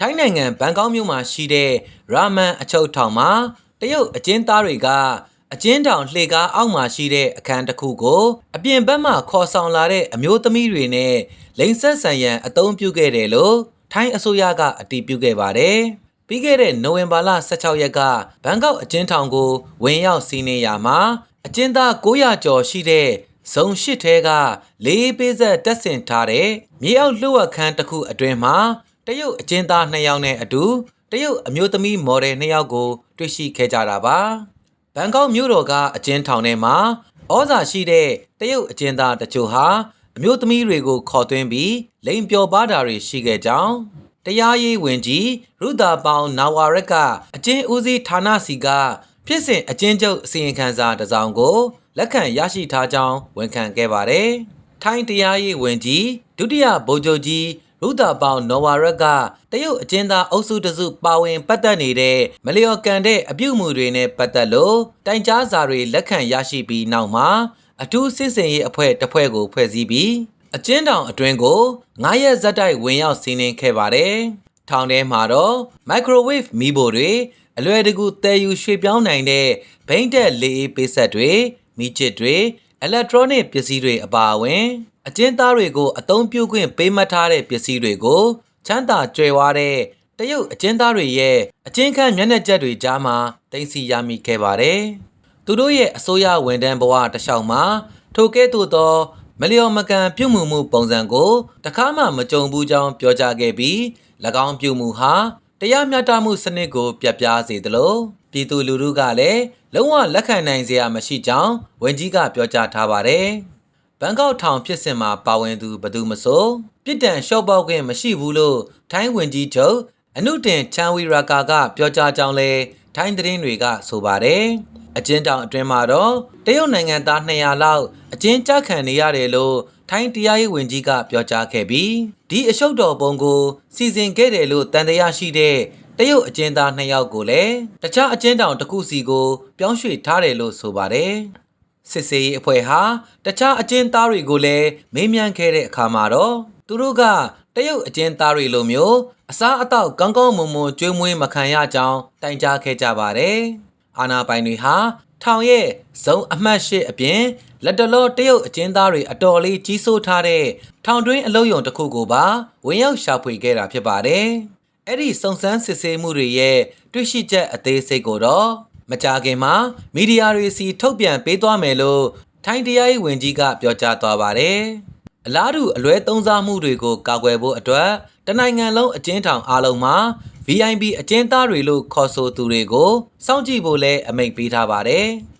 ထိုင်းနိုင်ငံဘန်ကောက်မြို့မှာရှိတဲ့ရာမန်အချုပ်ထောင်မှာတရုတ်အကျဉ်းသားတွေကအကျဉ်းထောင်လှေကားအောက်မှာရှိတဲ့အခန်းတစ်ခုကိုအပြင်ဘက်မှခေါ်ဆောင်လာတဲ့အမျိုးသမီးတွေနဲ့လိန်ဆက်ဆန်ရန်အသုံးပြုခဲ့တယ်လို့ထိုင်းအစိုးရကအတည်ပြုခဲ့ပါတယ်။ပြီးခဲ့တဲ့နိုဝင်ဘာလ16ရက်ကဘန်ကောက်အကျဉ်းထောင်ကိုဝင်ရောက်စီးနင်းရာမှာအကျဉ်းသား900ကျော်ရှိတဲ့ဇုံရှစ်ထဲကလေးပေးဆက်တက်ဆင်ထားတဲ့မြေအောက်လှုပ်ဝက်ခန်းတစ်ခုအတွင်းမှာ တရုတ်အကျဉ်းသား2ယောက်နဲ့အတူတရုတ်အမျိုးသမီးမော်ဒယ်2ယောက်ကို တွေ့ရှိခဲ့ကြတာပါဘန်ကောက်မြို့တော်ကအကျဉ်းထောင်ထဲမှာဩဇာရှိတဲ့တရုတ်အကျဉ်းသားတချို့ဟာအမျိုးသမီးတွေကိုခေါ်သွင်းပြီးလိန်ပျော်ပါတာတွေရှိခဲ့ကြောင်းတရားရေးဝင်ကြီးရုဒါပေါင်နာဝါရက်ကအကျဉ်းဦးစီးဌာနစီကဖြစ်စဉ်အကျဉ်းချုပ်အစီရင်ခံစာတစ်စောင်ကိုလက်ခံရရှိထားကြောင်းဝန်ခံခဲ့ပါတယ်။ထိုင်းတရားရေးဝင်ကြီးဒုတိယဗိုလ်ချုပ်ကြီး ရုဒါပေါင်နော်ဝါရက်ကတရုတ်အကျဉ်းသားအုပ်စုတစုပါဝင်ပတ်သက်နေတဲ့မလျော်ကန်တဲ့အပြုအမူတွေနဲ့ပတ်သက်လို့တိုင်ကြားစာတွေလက်ခံရရှိပြီးနောက်မှာအထူးစစ်စင်ရေးအဖွဲ့တစ်ဖွဲ့ကိုဖွဲ့စည်းပြီးအကျဉ်းထောင်အတွင်းကို9ရက်ဇက်တိုက်ဝင်ရောက်စီးနင်းခဲ့ပါတယ်။ထောင်ထဲမှာတော့ microwave မီးဖိုတွေအလွယ်တကူတည်ယူရွှေ့ပြောင်းနိုင်တဲ့ဘိန်းတက်လေအေးပေးဆက်တွေမိချစ်တွေ electronic ပစ္စည်းတွေအပါအဝင် အကျဉ်းသားတွေကိုအသုံးပြုခွင့်ပေးမှတ်ထားတဲ့ပစ္စည်းတွေကိုချမ်းသာကြွယ်ဝတဲ့တရုတ်အကျဉ်းသားတွေရဲ့အကျဉ်းခန်းမျက်နှာချက်တွေကြားမှာတင်စီရမိခဲ့ပါတယ်။သူတို့ရဲ့အစိုးရဝန်ထမ်းဘဝတစ်လျှောက်မှာထိုကဲ့သို့သော မလျော်မကန်ပြုမှုမှုပုံစံကိုတခါမှမကြုံဘူးကြောင်းပြောကြားခဲ့ပြီး၎င်းပြုမှုဟာတရားမျှတမှုစနစ်ကိုပြတ်ပြားစေသလိုပြည်သူလူထုကလည်းလုံးဝလက်ခံနိုင်စရာမရှိကြောင်းဝန်ကြီးကပြောကြားထားပါတယ်။ ဘန်ကောက်ထောင်ဖြစ်စဉ်မှာပါဝင်သူဘယ်သူမဆိုပြစ်ဒဏ်လျှော့ပေါက်ခွင့်မရှိဘူးလို့ထိုင်းဝန်ကြီးချုပ်အနုတင်ချန်ဝီရာကာကပြောကြားကြောင်းလဲထိုင်းသတင်းတွေကဆိုပါတယ်။အကျဉ်းတောင်အတွင်းမှာတော့တရုတ်နိုင်ငံသား200လောက်အကျဉ်းချခံနေရတယ်လို့ထိုင်းတရားရေးဝန်ကြီးကပြောကြားခဲ့ပြီးဒီအရှုပ်တော်ပုံကိုစီစဉ်ခဲ့တယ်လို့တန်တရားရှိတဲ့တရုတ်အကျဉ်းသား2ယောက်ကိုလည်းတခြားအကျဉ်းတောင်တစ်ခုစီကိုပြောင်းရွှေ့ထားတယ်လို့ဆိုပါတယ် စစ်စေးအဖွဲ့ဟာတခြားအကျဉ်းသားတွေကိုလည်းမေးမြန်းခဲ့တဲ့အခါမှာတော့သူတို့ကတရုတ်အကျဉ်းသားတွေလိုမျိုးအစားအသောက်ကောင်းကောင်းမွန်မွန်ကျွေးမွေးမခံရကြောင်းတိုင်ကြားခဲ့ကြပါတယ်အာနာပိုင်တွေဟာထောင်ရဲ့ဇုံအမှတ်၈အပြင်လက်တလောတရုတ်အကျဉ်းသားတွေအတော်လေးကြီးစိုးထားတဲ့ထောင်တွင်းအလုပ်ရုံတစ်ခုကိုပါဝင်ရောက်ရှာဖွေခဲ့တာဖြစ်ပါတယ်။အဲ့ဒီစုံစမ်းစစ်ဆေးမှုတွေရဲ့တွေ့ရှိချက်အသေးစိတ်ကိုတော့ မကြခင်မှာမီဒီယာတွေစီထုတ်ပြန်ပေးသွားမယ်လို့ထိုင်းတရားရေးဝန်ကြီးကပြောကြားသွားပါတယ်။အလားတူအလွဲသုံးစားမှုတွေကိုကာကွယ်ဖို့အတွက်တနိုင်ငံလုံးအကျဉ်းထောင်အားလုံးမှာ VIP အကျဉ်းသားတွေလို့ခေါ်ဆိုသူတွေကိုစောင့်ကြည့်ဖို့လည်းအမိန့်ပေးထားပါတယ်။